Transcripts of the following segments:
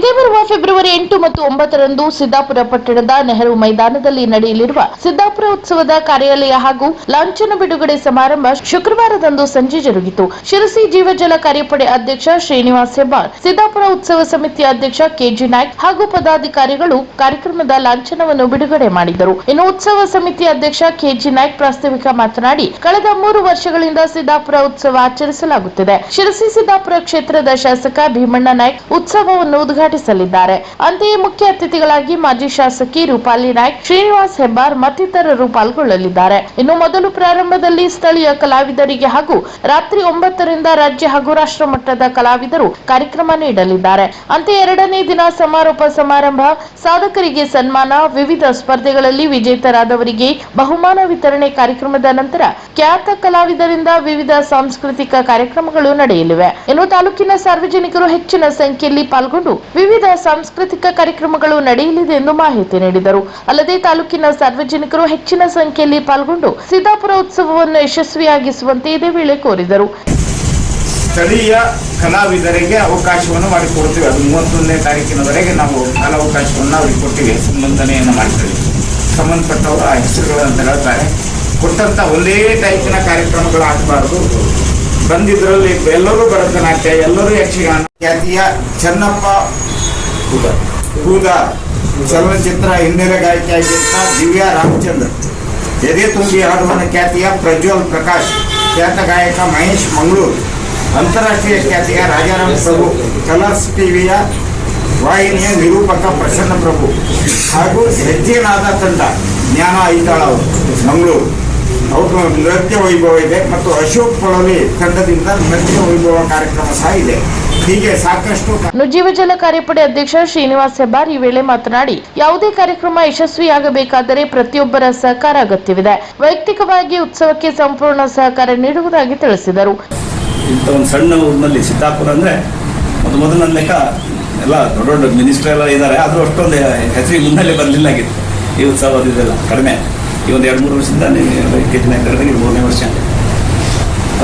ಇದೇ ಬರುವ ಫೆಬ್ರವರಿ ಎಂಟು ಮತ್ತು ಒಂಬತ್ತರಂದು ಸಿದ್ದಾಪುರ ಪಟ್ಟಣದ ನೆಹರು ಮೈದಾನದಲ್ಲಿ ನಡೆಯಲಿರುವ ಸಿದ್ದಾಪುರ ಉತ್ಸವದ ಕಾರ್ಯಾಲಯ ಹಾಗೂ ಲಾಂಛನ ಬಿಡುಗಡೆ ಸಮಾರಂಭ ಶುಕ್ರವಾರದಂದು ಸಂಜೆ ಜರುಗಿತು. ಶಿರಸಿ ಜೀವಜಲ ಕಾರ್ಯಪಡೆ ಅಧ್ಯಕ್ಷ ಶ್ರೀನಿವಾಸ್ ಹೆಬ್ಬಾರ್, ಸಿದ್ದಾಪುರ ಉತ್ಸವ ಸಮಿತಿ ಅಧ್ಯಕ್ಷ ಕೆಜಿ ನಾಯ್ಕ್ ಹಾಗೂ ಪದಾಧಿಕಾರಿಗಳು ಕಾರ್ಯಕ್ರಮದ ಲಾಂಛನವನ್ನು ಬಿಡುಗಡೆ ಮಾಡಿದರು. ಇನ್ನು ಉತ್ಸವ ಸಮಿತಿ ಅಧ್ಯಕ್ಷ ಕೆಜಿ ನಾಯ್ಕ್ ಪ್ರಾಸ್ತಾವಿಕ ಮಾತನಾಡಿ, ಕಳೆದ ಮೂರು ವರ್ಷಗಳಿಂದ ಸಿದ್ದಾಪುರ ಉತ್ಸವ ಆಚರಿಸಲಾಗುತ್ತಿದೆ. ಶಿರಸಿ ಸಿದ್ದಾಪುರ ಕ್ಷೇತ್ರದ ಶಾಸಕ ಭೀಮಣ್ಣ ನಾಯ್ಕ್ ಉತ್ಸವವನ್ನು ಉದ್ಘಾಟಿಸಲಿದ್ದಾರೆ ಅಂತೆಯೇ ಮುಖ್ಯ ಅತಿಥಿಗಳಾಗಿ ಮಾಜಿ ಶಾಸಕಿ ರೂಪಾಲಿ ನಾಯ್ಕ್, ಶ್ರೀನಿವಾಸ್ ಹೆಬ್ಬಾರ್ ಮತ್ತಿತರರು ಪಾಲ್ಗೊಳ್ಳಲಿದ್ದಾರೆ. ಇನ್ನು ಮೊದಲು ಪ್ರಾರಂಭದಲ್ಲಿ ಸ್ಥಳೀಯ ಕಲಾವಿದರಿಗೆ ಹಾಗೂ ರಾತ್ರಿ ಒಂಬತ್ತರಿಂದ ರಾಜ್ಯ ಹಾಗೂ ರಾಷ್ಟ್ರ ಮಟ್ಟದ ಕಲಾವಿದರು ಕಾರ್ಯಕ್ರಮ ನೀಡಲಿದ್ದಾರೆ. ಅಂತೆ ಎರಡನೇ ದಿನ ಸಮಾರೋಪ ಸಮಾರಂಭ, ಸಾಧಕರಿಗೆ ಸನ್ಮಾನ, ವಿವಿಧ ಸ್ಪರ್ಧೆಗಳಲ್ಲಿ ವಿಜೇತರಾದವರಿಗೆ ಬಹುಮಾನ ವಿತರಣೆ ಕಾರ್ಯಕ್ರಮದ ನಂತರ ಖ್ಯಾತ ಕಲಾವಿದರಿಂದ ವಿವಿಧ ಸಾಂಸ್ಕೃತಿಕ ಕಾರ್ಯಕ್ರಮಗಳು ನಡೆಯಲಿವೆ. ಇನ್ನು ತಾಲೂಕಿನ ಸಾರ್ವಜನಿಕರು ಹೆಚ್ಚಿನ ಸಂಖ್ಯೆಯಲ್ಲಿ ಪಾಲ್ಗೊಂಡು ವಿವಿಧ ಸಾಂಸ್ಕೃತಿಕ ಕಾರ್ಯಕ್ರಮಗಳು ನಡೆಯಲಿದೆ ಎಂದು ಮಾಹಿತಿ ನೀಡಿದರು. ಅಲ್ಲದೆ ತಾಲೂಕಿನ ಸಾರ್ವಜನಿಕರು ಹೆಚ್ಚಿನ ಸಂಖ್ಯೆಯಲ್ಲಿ ಪಾಲ್ಗೊಂಡು ಸಿದ್ದಾಪುರ ಉತ್ಸವವನ್ನು ಯಶಸ್ವಿಯಾಗಿಸುವಂತೆ ಇದೇ ವೇಳೆ ಕೋರಿದರು. ಸ್ಥಳೀಯ ಕಲಾವಿದರಿಗೆ ಅವಕಾಶವನ್ನು ಮಾಡಿಕೊಡ್ತೀವಿ ಅದು ಮೂವತ್ತೊಂದನೇ ತಾರೀಕಿನವರೆಗೆ ನಾವು ಕಾಲಾವಕಾಶವನ್ನು ಅವರಿಗೆ ಕೊಟ್ಟಿವಿ. ಸಂಬಂಧನೆಯನ್ನು ಮಾಡ್ತೀವಿ. ಸಂಬಂಧಪಟ್ಟವರು ಆ ಹೆಸರುಗಳು ಅಂತ ಹೇಳ್ತಾರೆ. ಕೊಟ್ಟಂಥ ಒಂದೇ ಟೈಪಿನ ಕಾರ್ಯಕ್ರಮಗಳು ಆಗಬಾರ್ದು. ಬಂದಿದ್ರಲ್ಲಿ ಎಲ್ಲರೂ ಭರತನಾಟ್ಯ, ಎಲ್ಲರೂ ಯಕ್ಷಗಾನ. ಖ್ಯಾತಿಯ ಚನ್ನಪ್ಪ ಹೂದ ಚಲನಚಿತ್ರ ಹಿನ್ನೆಲೆ ಗಾಯಕಿಯಾಗಿದ್ದ ದಿವ್ಯಾ ರಾಮಚಂದ್ರ. ಎದೆ ತುಂಬಿ ಹಾಡುವನ ಖ್ಯಾತಿಯ ಪ್ರಜ್ವಲ್ ಪ್ರಕಾಶ್. ಖ್ಯಾತ ಗಾಯಕ ಮಹೇಶ್ ಮಂಗಳೂರು. ಅಂತಾರಾಷ್ಟ್ರೀಯ ಖ್ಯಾತಿಯ ರಾಜಾರಾಮ್ ಪ್ರಭು. ಕಲರ್ಸ್ ಟಿವಿಯ ವಾಹಿನಿಯ ನಿರೂಪಕ ಪ್ರಸನ್ನ ಪ್ರಭು. ಹಾಗೂ ಹೆಜ್ಜೆನಾದ ತಂಡ ಜ್ಞಾನ ಐತಾಳ ಮಂಗಳೂರು. ಅವ್ರ ನೃತ್ಯ ವೈಭವ ಇದೆ ಮತ್ತು ಅಶೋಕ್ ಪೊಳಲಿ ತಂಡದಿಂದ ನೃತ್ಯ ವೈಭವ ಕಾರ್ಯಕ್ರಮ ಸಹ ಇದೆ. ಹೀಗೆ ಸಾಕಷ್ಟು ಇನ್ನು ಜೀವಜಲ ಕಾರ್ಯಪಡೆ ಅಧ್ಯಕ್ಷ ಶ್ರೀನಿವಾಸ್ ಹೆಬ್ಬಾರ್ ಈ ವೇಳೆ ಮಾತನಾಡಿ ಯಾವುದೇ ಕಾರ್ಯಕ್ರಮ ಯಶಸ್ವಿಯಾಗಬೇಕಾದರೆ ಪ್ರತಿಯೊಬ್ಬರ ಸಹಕಾರ ಅಗತ್ಯವಿದೆ. ವೈಯಕ್ತಿಕವಾಗಿ ಉತ್ಸವಕ್ಕೆ ಸಂಪೂರ್ಣ ಸಹಕಾರ ನೀಡುವುದಾಗಿ ತಿಳಿಸಿದರು. ಇಂಥ ಒಂದು ಸಣ್ಣ ಊರಿನಲ್ಲಿ ಸಿದ್ದಾಪುರ ಅಂದ್ರೆ ಮೊದಲು ಮೊದಲು ನನ್ನ ಲೆಕ್ಕ ಎಲ್ಲ ದೊಡ್ಡ ದೊಡ್ಡ ಮಿನಿಸ್ಟರ್ ಎಲ್ಲ ಇದ್ದಾರೆ. ಆದರೂ ಅಷ್ಟೊಂದು ಹೆಸರಿಗೆ ಮುನ್ನೆಲೆ ಬರಲಿಲ್ಲ ಆಗಿತ್ತು ಈ ಉತ್ಸವ ಇದೆಲ್ಲ ಕಡಿಮೆ. ಈ ಒಂದು ಎರಡು ಮೂರು ವರ್ಷದಿಂದ ಇತ್ತೀಚಿನ ಇದು ಮೂರನೇ ವರ್ಷ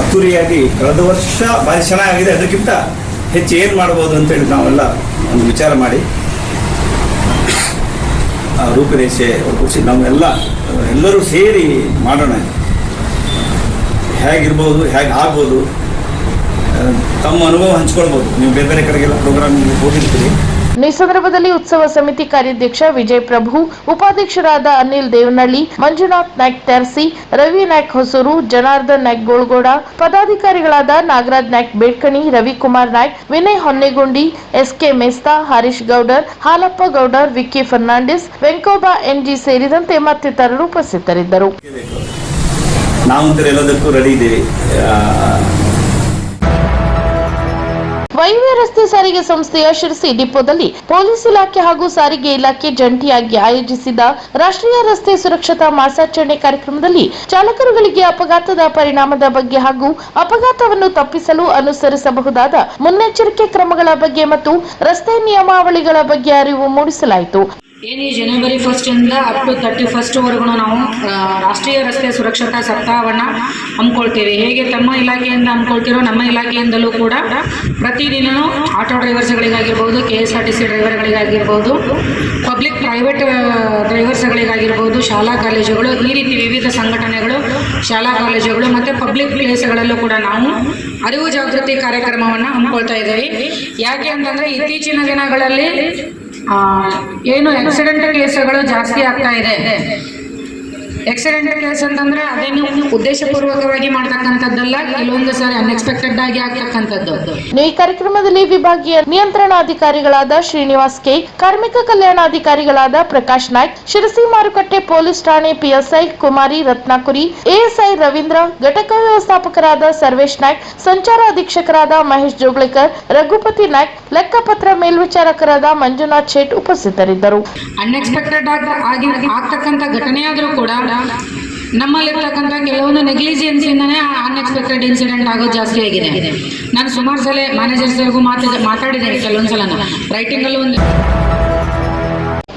ಅದ್ದೂರಿಯಾಗಿ ಕಳೆದ ವರ್ಷ ಭಾರಿ ಚೆನ್ನಾಗಿದೆ ಅದಕ್ಕಿಂತ ಹೆಚ್ಚು ಏನು ಮಾಡ್ಬೋದು ಅಂತೇಳಿ ನಾವೆಲ್ಲ ಒಂದು ವಿಚಾರ ಮಾಡಿ, ಆ ರೂಪರೇಷೆ ರೂಪಿಸಿ ನಾವೆಲ್ಲ ಎಲ್ಲರೂ ಸೇರಿ ಮಾಡೋಣ. ಹೇಗಿರ್ಬೋದು ಹೇಗೆ ಆಗ್ಬೋದು ತಮ್ಮ ಅನುಭವ ಹಂಚ್ಕೊಳ್ಬೋದು. ನೀವು ಬೇರೆ ಬೇರೆ ಕಡೆಗೆಲ್ಲ ಪ್ರೋಗ್ರಾಮ್ ಹೋಗಿರ್ತೀರಿ. ಈ ಸಂದರ್ಭದಲ್ಲಿ ಉತ್ಸವ ಸಮಿತಿ ಕಾರ್ಯಾಧ್ಯಕ್ಷ ವಿಜಯ್ ಪ್ರಭು, ಉಪಾಧ್ಯಕ್ಷರಾದ ಅನಿಲ್ ದೇವನಳ್ಳಿ ಮಂಜುನಾಥ್ ನಾಯ್ಕ್ ತ್ಯಾರ್ಸಿ ರವಿ ನಾಯ್ಕ್ ಹೊಸೂರು, ಜನಾರ್ದನ್ ನಾಯ್ಕ್ ಗೋಳ್ಗೋಡ, ಪದಾಧಿಕಾರಿಗಳಾದ ನಾಗರಾಜ್ ನಾಯ್ಕ್ ಬೇಡ್ಕಣಿ, ರವಿಕುಮಾರ್ ನಾಯ್ಕ್, ವಿನಯ್ ಹೊನ್ನೆಗುಂಡಿ, ಎಸ್ಕೆ ಮೇಸ್ತಾ, ಹರೀಶ್ ಗೌಡರ್, ಹಾಲಪ್ಪ ಗೌಡರ್, ವಿಕ್ಕಿ ಫರ್ನಾಂಡಿಸ್, ವೆಂಕೋಬಾ ಎನ್ಜಿ ಸೇರಿದಂತೆ ಮತ್ತಿತರರು ಉಪಸ್ಥಿತರಿದ್ದರು. ನಾವು ಎಲ್ಲದಕ್ಕೂ ರೆಡಿ ಇದ್ದೀವಿ. ವೈವ್ಯ ರಸ್ತೆ ಸಾರಿಗೆ ಸಂಸ್ಥೆಯ ಶಿರಸಿ ಡಿಪೋದಲ್ಲಿ ಪೊಲೀಸ್ ಇಲಾಖೆ ಹಾಗೂ ಸಾರಿಗೆ ಇಲಾಖೆ ಜಂಟಿಯಾಗಿ ಆಯೋಜಿಸಿದ ರಾಷ್ಟ್ರೀಯ ರಸ್ತೆ ಸುರಕ್ಷತಾ ಮಾಸಾಚರಣೆ ಕಾರ್ಯಕ್ರಮದಲ್ಲಿ ಚಾಲಕರುಗಳಿಗೆ ಅಪಘಾತದ ಪರಿಣಾಮದ ಬಗ್ಗೆ ಹಾಗೂ ಅಪಘಾತವನ್ನು ತಪ್ಪಿಸಲು ಅನುಸರಿಸಬಹುದಾದ ಮುನ್ನೆಚ್ಚರಿಕೆ ಕ್ರಮಗಳ ಬಗ್ಗೆ ಮತ್ತು ರಸ್ತೆ ನಿಯಮಾವಳಿಗಳ ಬಗ್ಗೆ ಅರಿವು ಮೂಡಿಸಲಾಯಿತು. ಏನು ಜನವರಿ ಫಸ್ಟಿಂದ ಅಪ್ ಟು ತರ್ಟಿ ಫಸ್ಟ್ವರೆಗೂ ನಾವು ರಾಷ್ಟ್ರೀಯ ರಸ್ತೆ ಸುರಕ್ಷತಾ ಸಪ್ತಾಹವನ್ನು ಹಮ್ಮಿಕೊಳ್ತೀವಿ. ಹೇಗೆ ತಮ್ಮ ಇಲಾಖೆಯಿಂದ ಹಮ್ಮಿಕೊಳ್ತಿರೋ ನಮ್ಮ ಇಲಾಖೆಯಿಂದಲೂ ಕೂಡ ಪ್ರತಿದಿನವೂ auto ಡ್ರೈವರ್ಸ್ಗಳಿಗಾಗಿರ್ಬೋದು K S R T C ಡ್ರೈವರ್ಗಳಿಗಾಗಿರ್ಬೋದು public private ಡ್ರೈವರ್ಸ್ಗಳಿಗಾಗಿರ್ಬೋದು, ಶಾಲಾ ಕಾಲೇಜುಗಳು, ಈ ರೀತಿ ವಿವಿಧ ಸಂಘಟನೆಗಳು, ಶಾಲಾ ಕಾಲೇಜುಗಳು ಮತ್ತು ಪಬ್ಲಿಕ್ ಪ್ಲೇಸ್ಗಳಲ್ಲೂ ಕೂಡ ನಾವು ಅರಿವು ಜಾಗೃತಿ ಕಾರ್ಯಕ್ರಮವನ್ನು ಹಮ್ಮಿಕೊಳ್ತಾ ಇದ್ದೀವಿ. ಯಾಕೆ ಅಂತಂದರೆ ಇತ್ತೀಚಿನ ದಿನಗಳಲ್ಲಿ ಏನು ಆಕ್ಸಿಡೆಂಟ್ ಕೇಸುಗಳು ಜಾಸ್ತಿ ಆಗ್ತಾ ಇದೆ. ಆಕ್ಸಿಡೆಂಟ್ ಕೇಸ್ ಅಂತಂದ್ರೆ ಅದೇನು ಉದ್ದೇಶಪೂರ್ವಕವಾಗಿ ಮಾಡ್ತಕ್ಕಂಥದ್ದಲ್ಲ ಕೆಲವೊಂದು ಸಾರಿ ಅನ್ಎಕ್ಸ್ಪೆಕ್ಟೆಡ್ ಆಗಿ ಆಗ್ತಕ್ಕಂಥದ್ದು. ಈ ಕಾರ್ಯಕ್ರಮದಲ್ಲಿ ವಿಭಾಗೀಯ ನಿಯಂತ್ರಣಾಧಿಕಾರಿಗಳಾದ ಶ್ರೀನಿವಾಸ್ ಕೆ ಕಾರ್ಮಿಕ ಕಲ್ಯಾಣಾಧಿಕಾರಿಗಳಾದ ಪ್ರಕಾಶ್ ನಾಯ್ಕ್ ಶಿರಸಿ ಮಾರುಕಟ್ಟೆ ಪೊಲೀಸ್ ಠಾಣೆ ಪಿಎಸ್ಐ ಕುಮಾರಿ ರತ್ನಾಕುರಿ ಎಎಸ್ಐ ರವೀಂದ್ರ ಘಟಕ ವ್ಯವಸ್ಥಾಪಕರಾದ ಸರ್ವೇಶ್ ನಾಯ್ಕ್ ಸಂಚಾರ ಅಧೀಕ್ಷಕರಾದ ಮಹೇಶ್ ಜೋಗ್ಳೇಕರ್ ರಘುಪತಿ ನಾಯ್ಕ್ ಲೆಕ್ಕಪತ್ರ ಮೇಲ್ವಿಚಾರಕರಾದ ಮಂಜುನಾಥ್ ಶೇಟ್ ಉಪಸ್ಥಿತರಿದ್ದರು. ಅನ್ಎಕ್ಸ್ಪೆಕ್ಟೆಡ್ ಆಗಿ ಆಗ್ತಕ್ಕಂಥ ಘಟನೆಯಾದರೂ ಕೂಡ ನಮ್ಮಲ್ಲಿರ್ತಕ್ಕಂಥ ಕೆಲವೊಂದು ನೆಗ್ಲಿಜೆನ್ಸಿಯಿಂದನೇ ಅನ್ಎಕ್ಸ್ಪೆಕ್ಟೆಡ್ ಇನ್ಸಿಡೆಂಟ್ ಆಗೋದು ಜಾಸ್ತಿ ಆಗಿದೆ. ನಾನು ಸುಮಾರು ಸಲ ಮ್ಯಾನೇಜರ್ಸ್ವರೆಗೂ ಮಾತಾಡ ಮಾತಾಡಿದ್ದೇನೆ ಕೆಲವೊಂದು ಸಲ ರೈಟಿಂಗಲ್ಲೂ ಒಂದು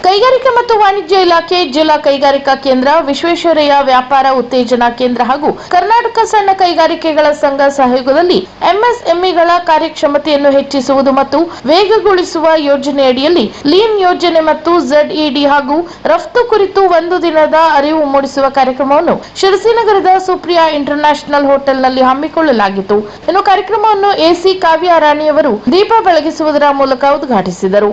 ಕೈಗಾರಿಕೆ ಮತ್ತು ವಾಣಿಜ್ಯ ಇಲಾಖೆ, ಜಿಲ್ಲಾ ಕೈಗಾರಿಕಾ ಕೇಂದ್ರ, ವಿಶ್ವೇಶ್ವರಯ್ಯ ವ್ಯಾಪಾರ ಉತ್ತೇಜನಾ ಕೇಂದ್ರ ಹಾಗೂ ಕರ್ನಾಟಕ ಸಣ್ಣ ಕೈಗಾರಿಕೆಗಳ ಸಂಘ ಸಹಯೋಗದಲ್ಲಿ ಎಂಎಸ್ಎಂಇಗಳ ಕಾರ್ಯಕ್ಷಮತೆಯನ್ನು ಹೆಚ್ಚಿಸುವುದು ಮತ್ತು ವೇಗಗೊಳಿಸುವ ಯೋಜನೆಯಡಿಯಲ್ಲಿ ಲೀನ್ ಯೋಜನೆ ಮತ್ತು ಝಡ್ಇಡಿ ಹಾಗೂ ರಫ್ತು ಕುರಿತು ಒಂದು ದಿನದ ಅರಿವು ಮೂಡಿಸುವ ಕಾರ್ಯಕ್ರಮವನ್ನು ಶಿರಸಿನಗರದ ಸುಪ್ರಿಯಾ ಇಂಟರ್ನ್ಯಾಷನಲ್ ಹೋಟೆಲ್ನಲ್ಲಿ ಹಮ್ಮಿಕೊಳ್ಳಲಾಗಿತ್ತು. ಇನ್ನು ಕಾರ್ಯಕ್ರಮವನ್ನು ಎಸಿ ಕಾವ್ಯ ರಾಣಿಯವರು ದೀಪ ಬೆಳಗಿಸುವುದರ ಮೂಲಕ ಉದ್ಘಾಟಿಸಿದರು.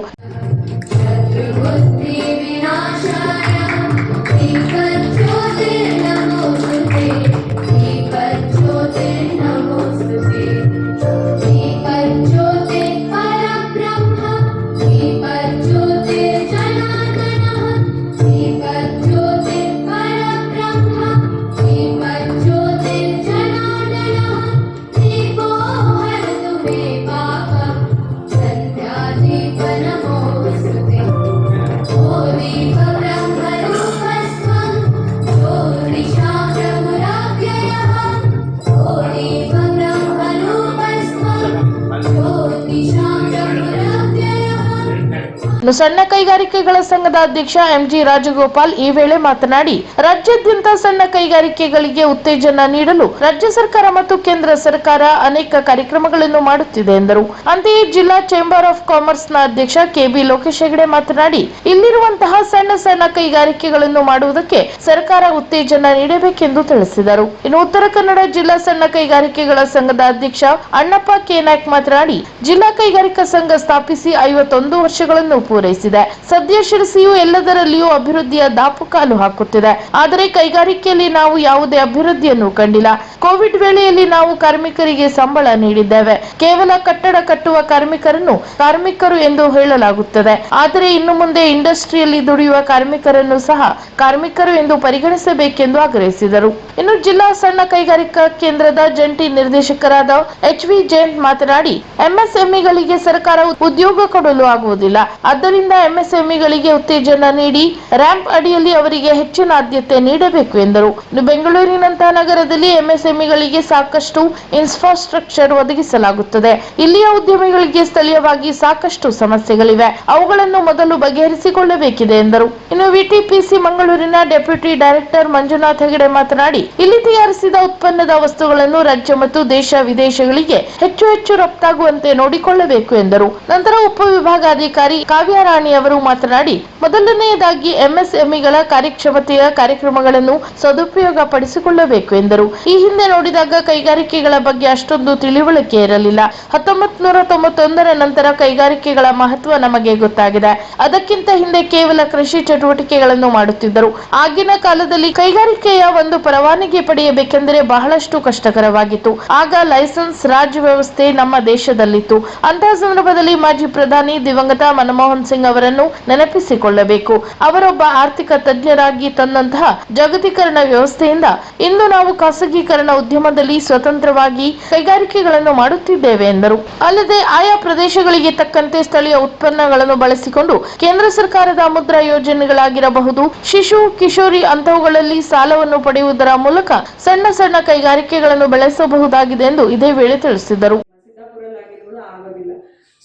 ಇನ್ನು ಸಣ್ಣ ಕೈಗಾರಿಕೆಗಳ ಸಂಘದ ಅಧ್ಯಕ್ಷ ಎಂಜಿ ರಾಜಗೋಪಾಲ್ ಈ ವೇಳೆ ಮಾತನಾಡಿ, ರಾಜ್ಯಾದ್ಯಂತ ಸಣ್ಣ ಕೈಗಾರಿಕೆಗಳಿಗೆ ಉತ್ತೇಜನ ನೀಡಲು ರಾಜ್ಯ ಸರ್ಕಾರ ಮತ್ತು ಕೇಂದ್ರ ಸರ್ಕಾರ ಅನೇಕ ಕಾರ್ಯಕ್ರಮಗಳನ್ನು ಮಾಡುತ್ತಿದೆ ಎಂದರು. ಅಂತೆಯೇ ಜಿಲ್ಲಾ ಚೇಂಬರ್ ಆಫ್ ಕಾಮರ್ಸ್ನ ಅಧ್ಯಕ್ಷ ಕೆಬಿ ಲೋಕೇಶ್ ಹೆಗಡೆ ಮಾತನಾಡಿ, ಇಲ್ಲಿರುವಂತಹ ಸಣ್ಣ ಸಣ್ಣ ಕೈಗಾರಿಕೆಗಳನ್ನು ಮಾಡುವುದಕ್ಕೆ ಸರ್ಕಾರ ಉತ್ತೇಜನ ನೀಡಬೇಕೆಂದು ತಿಳಿಸಿದರು. ಇನ್ನು ಉತ್ತರ ಕನ್ನಡ ಜಿಲ್ಲಾ ಸಣ್ಣ ಕೈಗಾರಿಕೆಗಳ ಸಂಘದ ಅಧ್ಯಕ್ಷ ಅಣ್ಣಪ್ಪ ಕೆನಾಯ್ಕ್ ಮಾತನಾಡಿ, ಜಿಲ್ಲಾ ಕೈಗಾರಿಕಾ ಸಂಘ ಸ್ಥಾಪಿಸಿ ಐವತ್ತೊಂದು ವರ್ಷಗಳನ್ನು ಪೂರೈಸಿದೆ. ಸದ್ಯ ಶಿರಸಿಯು ಎಲ್ಲದರಲ್ಲಿಯೂ ಅಭಿವೃದ್ಧಿಯ ದಾಪುಕಾಲು ಹಾಕುತ್ತಿದೆ. ಆದರೆ ಕೈಗಾರಿಕೆಯಲ್ಲಿ ನಾವು ಯಾವುದೇ ಅಭಿವೃದ್ಧಿಯನ್ನು ಕಂಡಿಲ್ಲ. ಕೋವಿಡ್ ವೇಳೆಯಲ್ಲಿ ನಾವು ಕಾರ್ಮಿಕರಿಗೆ ಸಂಬಳ ನೀಡಿದ್ದೇವೆ. ಕೇವಲ ಕಟ್ಟಡ ಕಟ್ಟುವ ಕಾರ್ಮಿಕರನ್ನು ಕಾರ್ಮಿಕರು ಎಂದು ಹೇಳಲಾಗುತ್ತದೆ. ಆದರೆ ಇನ್ನು ಮುಂದೆ ಇಂಡಸ್ಟ್ರಿಯಲ್ಲಿ ದುಡಿಯುವ ಕಾರ್ಮಿಕರನ್ನು ಸಹ ಕಾರ್ಮಿಕರು ಎಂದು ಪರಿಗಣಿಸಬೇಕೆಂದು ಆಗ್ರಹಿಸಿದರು. ಇನ್ನು ಜಿಲ್ಲಾ ಸಣ್ಣ ಕೈಗಾರಿಕಾ ಕೇಂದ್ರದ ಜಂಟಿ ನಿರ್ದೇಶಕರಾದ ಎಚ್ ವಿ ಜೈನ್ ಮಾತನಾಡಿ, ಎಂಎಸ್ಎಂಇಗಳಿಗೆ ಸರ್ಕಾರ ಉದ್ಯೋಗ ಕೊಡಲು ಆಗುವುದಿಲ್ಲ. ಆದ್ದರಿಂದ ಎಂಎಸ್ಎಂಇಗಳಿಗೆ ಉತ್ತೇಜನ ನೀಡಿ ರ್ಯಾಂಪ್ ಅಡಿಯಲ್ಲಿ ಅವರಿಗೆ ಹೆಚ್ಚಿನ ಆದ್ಯತೆ ನೀಡಬೇಕು ಎಂದರು. ಬೆಂಗಳೂರಿನಂತಹ ನಗರದಲ್ಲಿ ಎಂಎಸ್ಎಂಇಗಳಿಗೆ ಸಾಕಷ್ಟು ಇನ್ಫ್ರಾಸ್ಟ್ರಕ್ಚರ್ ಒದಗಿಸಲಾಗುತ್ತದೆ. ಇಲ್ಲಿಯ ಉದ್ಯಮಿಗಳಿಗೆ ಸ್ಥಳೀಯವಾಗಿ ಸಾಕಷ್ಟು ಸಮಸ್ಯೆಗಳಿವೆ. ಅವುಗಳನ್ನು ಮೊದಲು ಬಗೆಹರಿಸಿಕೊಳ್ಳಬೇಕಿದೆ ಎಂದರು. ಇನ್ನು ವಿಟಿಪಿಸಿ ಮಂಗಳೂರಿನ ಡೆಪ್ಯೂಟಿ ಡೈರೆಕ್ಟರ್ ಮಂಜುನಾಥ್ ಹೆಗಡೆ ಮಾತನಾಡಿ ಇಲ್ಲಿ ತಯಾರಿಸಿದ ಉತ್ಪನ್ನದ ವಸ್ತುಗಳನ್ನು ರಾಜ್ಯ ಮತ್ತು ದೇಶ ವಿದೇಶಗಳಿಗೆ ಹೆಚ್ಚು ಹೆಚ್ಚು ರಫ್ತಾಗುವಂತೆ ನೋಡಿಕೊಳ್ಳಬೇಕು ಎಂದರು. ನಂತರ ಉಪವಿಭಾಗಾಧಿಕಾರಿ ಕಾವ್ಯ ರಾಣಿ ಅವರು ಮಾತನಾಡಿ, ಮೊದಲನೆಯದಾಗಿ ಎಂಎಸ್ಎಂಇಗಳ ಕಾರ್ಯಕ್ಷಮತೆಯ ಕಾರ್ಯಕ್ರಮಗಳನ್ನು ಸದುಪಯೋಗ ಪಡಿಸಿಕೊಳ್ಳಬೇಕು ಎಂದರು. ಈ ಹಿಂದೆ ನೋಡಿದಾಗ ಕೈಗಾರಿಕೆಗಳ ಬಗ್ಗೆ ಅಷ್ಟೊಂದು ತಿಳಿವಳಿಕೆ ಇರಲಿಲ್ಲ. ಹತ್ತೊಂಬತ್ ನೂರ ತೊಂಬತ್ತೊಂದರ ನಂತರ ಕೈಗಾರಿಕೆಗಳ ಮಹತ್ವ ನಮಗೆ ಗೊತ್ತಾಗಿದೆ. ಅದಕ್ಕಿಂತ ಹಿಂದೆ ಕೇವಲ ಕೃಷಿ ಚಟುವಟಿಕೆಗಳನ್ನು ಮಾಡುತ್ತಿದ್ದರು. ಆಗಿನ ಕಾಲದಲ್ಲಿ ಕೈಗಾರಿಕೆಯ ಒಂದು ಪರವಾನಗಿ ಪಡೆಯಬೇಕೆಂದರೆ ಬಹಳಷ್ಟು ಕಷ್ಟಕರವಾಗಿತ್ತು. ಆಗ ಲೈಸೆನ್ಸ್ ರಾಜ್ಯ ವ್ಯವಸ್ಥೆ ನಮ್ಮ ದೇಶದಲ್ಲಿತ್ತು. ಅಂತಹ ಸಂದರ್ಭದಲ್ಲಿ ಮಾಜಿ ಪ್ರಧಾನಿ ದಿವಂಗತ ಮನಮೋಹನ್ ಸಿಂಗ್ ಅವರನ್ನು ನೆನಪಿಸಿಕೊಳ್ಳಬೇಕು. ಅವರೊಬ್ಬ ಆರ್ಥಿಕ ತಜ್ಞರಾಗಿ ತಂದಂತಹ ಜಾಗತೀಕರಣ ವ್ಯವಸ್ಥೆಯಿಂದ ಇಂದು ನಾವು ಖಾಸಗೀಕರಣ ಉದ್ಯಮದಲ್ಲಿ ಸ್ವತಂತ್ರವಾಗಿ ಕೈಗಾರಿಕೆಗಳನ್ನು ಮಾಡುತ್ತಿದ್ದೇವೆ ಎಂದರು. ಅಲ್ಲದೆ ಆಯಾ ಪ್ರದೇಶಗಳಿಗೆ ತಕ್ಕಂತೆ ಸ್ಥಳೀಯ ಉತ್ಪನ್ನಗಳನ್ನು ಬಳಸಿಕೊಂಡು ಕೇಂದ್ರ ಸರ್ಕಾರದ ಮುದ್ರಾ ಯೋಜನೆಗಳಾಗಿರಬಹುದು, ಶಿಶು, ಕಿಶೋರಿ ಅಂತವುಗಳಲ್ಲಿ ಸಾಲವನ್ನು ಪಡೆಯುವುದರ ಮೂಲಕ ಸಣ್ಣ ಸಣ್ಣ ಕೈಗಾರಿಕೆಗಳನ್ನು ಬೆಳೆಸಬಹುದಾಗಿದೆ ಎಂದು ಇದೇ ವೇಳೆ ತಿಳಿಸಿದರು.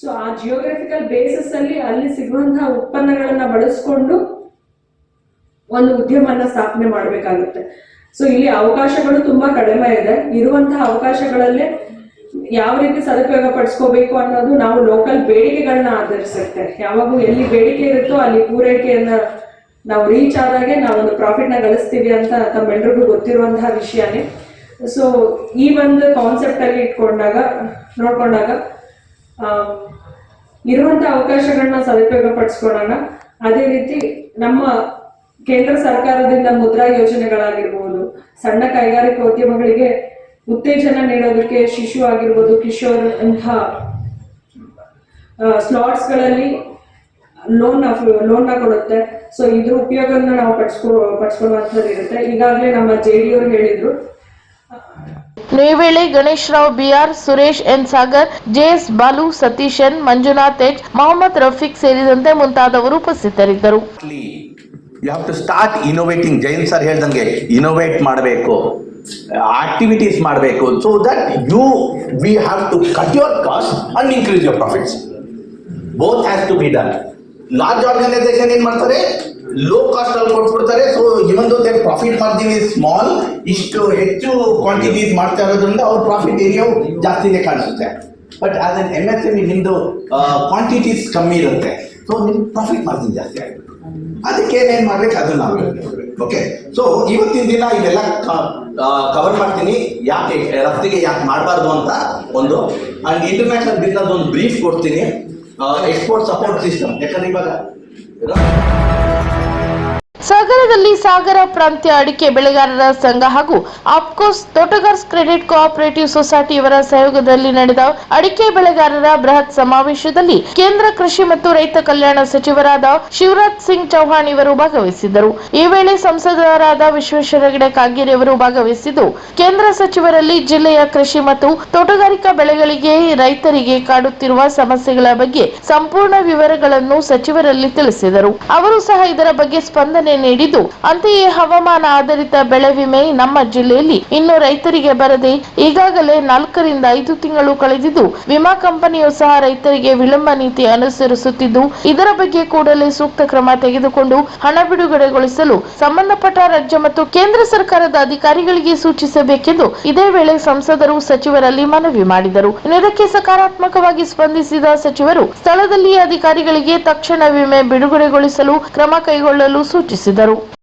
ಸೊ ಆ ಜಿಯೋಗ್ರಫಿಕಲ್ ಬೇಸಿಸ್ ಅಲ್ಲಿ ಅಲ್ಲಿ ಸಿಗುವಂತಹ ಉತ್ಪನ್ನಗಳನ್ನ ಬಳಸ್ಕೊಂಡು ಒಂದು ಉದ್ಯಮನ ಸ್ಥಾಪನೆ ಮಾಡಬೇಕಾಗುತ್ತೆ. ಸೊ ಇಲ್ಲಿ ಅವಕಾಶಗಳು ತುಂಬಾ ಕಡಿಮೆ ಇದೆ. ಇರುವಂತಹ ಅವಕಾಶಗಳಲ್ಲೇ ಯಾವ ರೀತಿ ಸದುಪಯೋಗ ಪಡಿಸ್ಕೋಬೇಕು ಅನ್ನೋದು ನಾವು ಲೋಕಲ್ ಬೇಡಿಕೆಗಳನ್ನ ಆಧರಿಸುತ್ತೆ. ಯಾವಾಗೂ ಎಲ್ಲಿ ಬೇಡಿಕೆ ಇರುತ್ತೋ ಅಲ್ಲಿ ಪೂರೈಕೆಯನ್ನ ನಾವು ರೀಚ್ ಆದಾಗೆ ನಾವೊಂದು ಪ್ರಾಫಿಟ್ನ ಗಳಿಸ್ತೀವಿ ಅಂತ ತಮ್ಮೆಲ್ರಿಗೂ ಗೊತ್ತಿರುವಂತಹ ವಿಷಯನೇ. ಸೊ ಈ ಒಂದು ಕಾನ್ಸೆಪ್ಟ್ ಅಲ್ಲಿ ಇಟ್ಕೊಂಡಾಗ, ನೋಡ್ಕೊಂಡಾಗ ಇರುವಂಥ ಇರುವಂತ ಅವಕಾಶಗಳನ್ನ ಸದುಪಯೋಗ ಪಡಿಸ್ಕೊಳ್ಳೋಣ ಅದೇ ರೀತಿ ನಮ್ಮ ಕೇಂದ್ರ ಸರ್ಕಾರದಿಂದ ಮುದ್ರಾ ಯೋಜನೆಗಳಾಗಿರ್ಬೋದು, ಸಣ್ಣ ಕೈಗಾರಿಕಾ ಉದ್ಯಮಗಳಿಗೆ ಉತ್ತೇಜನ ನೀಡೋದಕ್ಕೆ ಶಿಶು ಆಗಿರ್ಬೋದು ಕಿಶೋರ್ ಅಂತಹ ಸ್ಲಾಟ್ಸ್ಗಳಲ್ಲಿ ಲೋನ್ ಲೋನ್ನ ಕೊಡುತ್ತೆ. ಸೊ ಇದ್ರ ಉಪಯೋಗನ ನಾವು ಪಡಿಸ್ಕೊ ಪಡಿಸ್ಕೊಳ್ಳುವಂಥದ್ದು ಇರುತ್ತೆ ಈಗಾಗಲೇ ನಮ್ಮ ಜೆ ಡಿ ಅವರು ಹೇಳಿದ್ರು. ನೇವೇಳೆ ಈ ವೇಳೆ Ganesh Rao BR Suresh N Sagar JS Balu Satish N Manjunath H Mohammed Rafiq ಸೇರಿದಂತೆ ಮುಂತಾದವರು ಉಪಸ್ಥಿತರಿದ್ದರು. You have to start innovating Jain sir ಹೇಳ್ದಂಗೆ ಇನೋವೇಟ್ ಮಾಡಬೇಕು. ಆಕ್ಟಿವಿಟೀಸ್ ಮಾಡಬೇಕು. So that you we have to cut your cost and increase your profits both has to be done large organisation ಏನ್ ಮಾಡ್ತಾರೆ? Low cost ಅಲ್ಲಿ ಕೊಟ್ಬಿಡ್ತಾರೆ. So even they profit margin is small ಇಷ್ಟು ಹೆಚ್ಚು quantities ಮಾಡ್ತಾ ಇರೋದ್ರಿಂದ ಅವ್ರ ಪ್ರಾಫಿಟ್ ಏರಿಯಾವು ಜಾಸ್ತಿನೇ ಕಾಣಿಸುತ್ತೆ. But as N M S M ನಿಮ್ದು ಕ್ವಾಂಟಿಟೀಸ್ ಕಮ್ಮಿ ಇರುತ್ತೆ. ಸೊ ನಿಮ್ ಪ್ರಾಫಿಟ್ ಮಾರ್ಜಿನ್ ಜಾಸ್ತಿ ಆಗುತ್ತೆ. ಅದಕ್ಕೆ ಏನೇನ್ ಮಾಡ್ಬೇಕು? ಅದನ್ನ ನಾವು ಓಕೆ ಸೊ ಇವತ್ತಿನ ದಿನ ಇದೆಲ್ಲ ಕವರ್ ಮಾಡ್ತೀನಿ. ಯಾಕೆ, ರಫ್ತಿಗೆ ಯಾಕೆ ಮಾಡಬಾರ್ದು ಅಂತ ಒಂದು ಅಂಡ್ ಇಂಟರ್ನ್ಯಾಷನಲ್ ಬಿಸ್ನೆಸ್ ಒಂದು ಬ್ರೀಫ್ ಕೊಡ್ತೀನಿ. एक्सपोर्ट सपोर्ट सिस्टम एखादी बघा ಸಾಗರದಲ್ಲಿ ಸಾಗರ ಪ್ರಾಂತ್ಯ ಅಡಿಕೆ ಬೆಳೆಗಾರರ ಸಂಘ ಹಾಗೂ Apcos Totgars credit cooperative society ಇವರ ಸಹಯೋಗದಲ್ಲಿ ನಡೆದ ಅಡಿಕೆ ಬೆಳೆಗಾರರ ಬೃಹತ್ ಸಮಾವೇಶದಲ್ಲಿ ಕೇಂದ್ರ ಕೃಷಿ ಮತ್ತು ರೈತ ಕಲ್ಯಾಣ ಸಚಿವರಾದ ಶಿವರಾಜ್ ಸಿಂಗ್ ಚೌಹಾಣ್ ಇವರು ಭಾಗವಹಿಸಿದ್ದರು. ಈ ವೇಳೆ ಸಂಸದರಾದ ವಿಶ್ವೇಶ್ವರ ಹೆಗಡೆ ಕಾಗೇರಿ ಅವರು ಭಾಗವಹಿಸಿದ್ದು, ಕೇಂದ್ರ ಸಚಿವರಲ್ಲಿ ಜಿಲ್ಲೆಯ ಕೃಷಿ ಮತ್ತು ತೋಟಗಾರಿಕಾ ಬೆಳೆಗಳಿಗೆ ರೈತರಿಗೆ ಕಾಡುತ್ತಿರುವ ಸಮಸ್ಯೆಗಳ ಬಗ್ಗೆ ಸಂಪೂರ್ಣ ವಿವರಗಳನ್ನು ಸಚಿವರಲ್ಲಿ ತಿಳಿಸಿದರು. ಅವರು ಸಹ ಇದರ ಬಗ್ಗೆ ಸ್ಪಂದನೆ ನೀಡಿದ್ದು. ಅಂತೆಯೇ ಹವಾಮಾನ ಆಧಾರಿತ ಬೆಳೆ ವಿಮೆ ನಮ್ಮ ಜಿಲ್ಲೆಯಲ್ಲಿ ಇನ್ನು ರೈತರಿಗೆ ಬರದೆ ಈಗಾಗಲೇ ನಾಲ್ಕರಿಂದ ಐದು ತಿಂಗಳು ಕಳೆದಿದ್ದು. ವಿಮಾ ಕಂಪನಿಯು ಸಹ ರೈತರಿಗೆ ವಿಳಂಬ ನೀತಿ ಅನುಸರಿಸುತ್ತಿದ್ದು, ಇದರ ಬಗ್ಗೆ ಕೂಡಲೇ ಸೂಕ್ತ ಕ್ರಮ ತೆಗೆದುಕೊಂಡು ಹಣ ಬಿಡುಗಡೆಗೊಳಿಸಲು ಸಂಬಂಧಪಟ್ಟ ರಾಜ್ಯ ಮತ್ತು ಕೇಂದ್ರ ಸರ್ಕಾರದ ಅಧಿಕಾರಿಗಳಿಗೆ ಸೂಚಿಸಬೇಕೆಂದು ಇದೇ ವೇಳೆ ಸಂಸದರು ಸಚಿವರಲ್ಲಿ ಮನವಿ ಮಾಡಿದರು. ಇದಕ್ಕೆ ಸಕಾರಾತ್ಮಕವಾಗಿ ಸ್ಪಂದಿಸಿದ ಸಚಿವರು ಸ್ಥಳದಲ್ಲಿ ಅಧಿಕಾರಿಗಳಿಗೆ ತಕ್ಷಣ ವಿಮೆ ಬಿಡುಗಡೆಗೊಳಿಸಲು ಕ್ರಮ ಕೈಗೊಳ್ಳಲು ಸೂಚಿಸಿದರು. consideru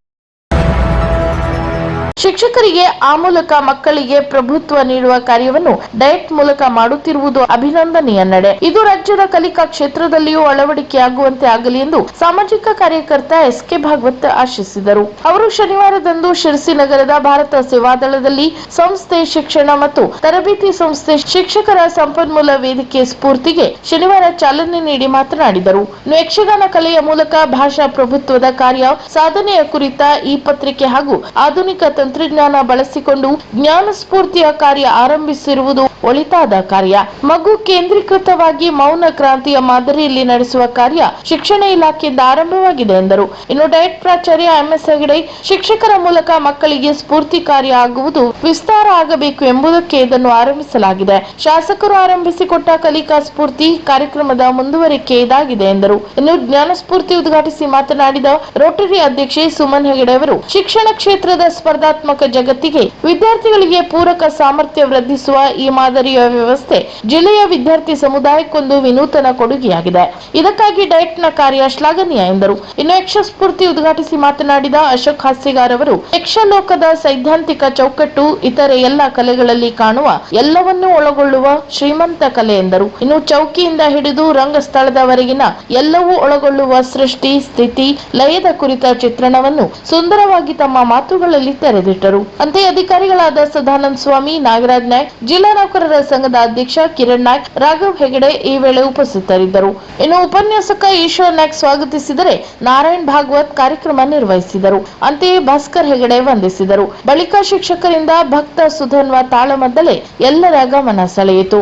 ಶಿಕ್ಷಕರಿಗೆ ಆ ಮೂಲಕ ಮಕ್ಕಳಿಗೆ ಪ್ರಭುತ್ವ ನೀಡುವ ಕಾರ್ಯವನ್ನು ಡಯಟ್ ಮೂಲಕ ಮಾಡುತ್ತಿರುವುದು ಅಭಿನಂದನೀಯ ನಡೆ. ಇದು ರಾಜ್ಯದ ಕಲಿಕಾ ಕ್ಷೇತ್ರದಲ್ಲಿಯೂ ಅಳವಡಿಕೆಯಾಗುವಂತೆ ಆಗಲಿ ಎಂದು ಸಾಮಾಜಿಕ ಕಾರ್ಯಕರ್ತ ಎಸ್ ಕೆ ಭಾಗವತ್ ಆಶಿಸಿದರು. ಅವರು ಶನಿವಾರದಂದು ಶಿರಸಿ ನಗರದ ಭಾರತ ಸೇವಾದಳದಲ್ಲಿ ಸಂಸ್ಥೆ ಶಿಕ್ಷಣ ಮತ್ತು ತರಬೇತಿ ಸಂಸ್ಥೆ ಶಿಕ್ಷಕರ ಸಂಪನ್ಮೂಲ ವೇದಿಕೆ ಸ್ಫೂರ್ತಿಗೆ ಶನಿವಾರ ಚಾಲನೆ ನೀಡಿ ಮಾತನಾಡಿದರು. ಯಕ್ಷಗಾನ ಕಲೆಯ ಮೂಲಕ ಭಾಷಾ ಪ್ರಭುತ್ವದ ಕಾರ್ಯ ಸಾಧನೆಯ ಕುರಿತ ಈ ಪತ್ರಿಕೆ ಹಾಗೂ ಆಧುನಿಕ ತಂತ್ರಜ್ಞಾನ ಬಳಸಿಕೊಂಡು ಜ್ಞಾನ ಸ್ಫೂರ್ತಿಯ ಕಾರ್ಯ ಆರಂಭಿಸಿರುವುದು ಒಳಿತಾದ ಕಾರ್ಯ. ಮಗು ಕೇಂದ್ರೀಕೃತವಾಗಿ ಮೌನ ಕ್ರಾಂತಿಯ ಮಾದರಿಯಲ್ಲಿ ನಡೆಸುವ ಕಾರ್ಯ ಶಿಕ್ಷಣ ಇಲಾಖೆಯಿಂದ ಆರಂಭವಾಗಿದೆ ಎಂದರು. ಇನ್ನು ಡಯಟ್ ಪ್ರಾಚಾರ್ಯ ಎಂಎಸ್ ಹೆಗಡೆ, ಶಿಕ್ಷಕರ ಮೂಲಕ ಮಕ್ಕಳಿಗೆ ಸ್ಫೂರ್ತಿ ಕಾರ್ಯ ಆಗುವುದು ವಿಸ್ತಾರ ಆಗಬೇಕು ಎಂಬುದಕ್ಕೆ ಇದನ್ನು ಆರಂಭಿಸಲಾಗಿದೆ. ಶಾಸಕರು ಆರಂಭಿಸಿಕೊಟ್ಟ ಕಲಿಕಾ ಸ್ಫೂರ್ತಿ ಕಾರ್ಯಕ್ರಮದ ಮುಂದುವರಿಕೆ ಇದಾಗಿದೆ ಎಂದರು. ಇನ್ನು ಜ್ಞಾನ ಸ್ಫೂರ್ತಿ ಉದ್ಘಾಟಿಸಿ ಮಾತನಾಡಿದ ರೋಟರಿ ಅಧ್ಯಕ್ಷೆ ಸುಮನ್ ಹೆಗಡೆ ಅವರು, ಶಿಕ್ಷಣ ಕ್ಷೇತ್ರದ ಸ್ಪರ್ಧಾತ್ಮಕ ಜಗತ್ತಿಗೆ ವಿದ್ಯಾರ್ಥಿಗಳಿಗೆ ಪೂರಕ ಸಾಮರ್ಥ್ಯ ವೃದ್ಧಿಸುವ ಈ ಮಾದರಿಯ ವ್ಯವಸ್ಥೆ ಜಿಲ್ಲೆಯ ವಿದ್ಯಾರ್ಥಿ ಸಮುದಾಯಕ್ಕೊಂದು ವಿನೂತನ ಕೊಡುಗೆಯಾಗಿದೆ. ಇದಕ್ಕಾಗಿ ಡಯಟ್ನ ಕಾರ್ಯ ಶ್ಲಾಘನೀಯ ಎಂದರು. ಇನ್ನು ಯಕ್ಷ ಸ್ಫೂರ್ತಿ ಉದ್ಘಾಟಿಸಿ ಮಾತನಾಡಿದ ಅಶೋಕ್ ಹಾಸ್ಯಗಾರ್ ಅವರು ಯಕ್ಷಲೋಕದ ಸೈದ್ಧಾಂತಿಕ ಚೌಕಟ್ಟು ಇತರೆ ಎಲ್ಲ ಕಲೆಗಳಲ್ಲಿ ಕಾಣುವ ಎಲ್ಲವನ್ನೂ ಒಳಗೊಳ್ಳುವ ಶ್ರೀಮಂತ ಕಲೆ ಎಂದರು. ಇನ್ನು ಚೌಕಿಯಿಂದ ಹಿಡಿದು ರಂಗಸ್ಥಳದವರೆಗಿನ ಎಲ್ಲವೂ ಒಳಗೊಳ್ಳುವ ಸೃಷ್ಟಿ, ಸ್ಥಿತಿ, ಲಯದ ಕುರಿತ ಚಿತ್ರಣವನ್ನು ಸುಂದರವಾಗಿ ತಮ್ಮ ಮಾತುಗಳಲ್ಲಿ ತೆರೆದಿಟ್ಟರು ಅಂತೆಯೇ ಅಧಿಕಾರಿಗಳಾದ ಸದಾನಂದ ಸ್ವಾಮಿ, ನಾಗರಾಜ್ ನಾಯ್ಕ್, ಜಿಲ್ಲಾ ನೌಕರರ ಸಂಘದ ಅಧ್ಯಕ್ಷ ಕಿರಣ್ ನಾಯ್ಕ್, ರಾಘವ್ ಹೆಗಡೆ ಈ ವೇಳೆ ಉಪಸ್ಥಿತರಿದ್ದರು. ಇನ್ನು ಉಪನ್ಯಾಸಕ ಈಶ್ವರ್ ನಾಯ್ಕ್ ಸ್ವಾಗತಿಸಿದರೆ ನಾರಾಯಣ್ ಭಾಗವತ್ ಕಾರ್ಯಕ್ರಮ ನಿರ್ವಹಿಸಿದರು. ಅಂತೆಯೇ ಭಾಸ್ಕರ್ ಹೆಗಡೆ ವಂದಿಸಿದರು. ಬಳಿಕ ಶಿಕ್ಷಕರಿಂದ ಭಕ್ತ ಸುಧನ್ವ ತಾಳಮದ್ದಲೆ ಎಲ್ಲರ ಗಮನ ಸೆಳೆಯಿತು.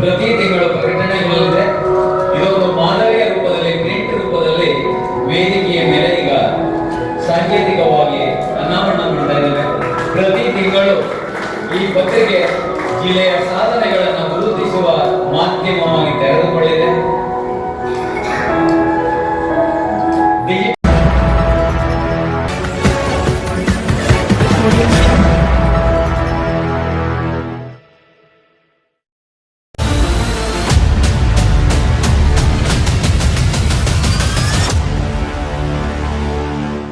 ಪ್ರತಿ ತಿಂಗಳು ಪ್ರಕಟಣೆಗೊಳ್ಳಲಿದೆ ತಿಂಗಳು ಈ ಪತ್ರಿಕೆ ಜಿಲ್ಲೆಯ ಸಾಧನೆಗಳನ್ನು ಗುರುತಿಸುವ ಮಾಧ್ಯಮವಾಗಿ ತೆರೆದುಕೊಳ್ಳಿದೆ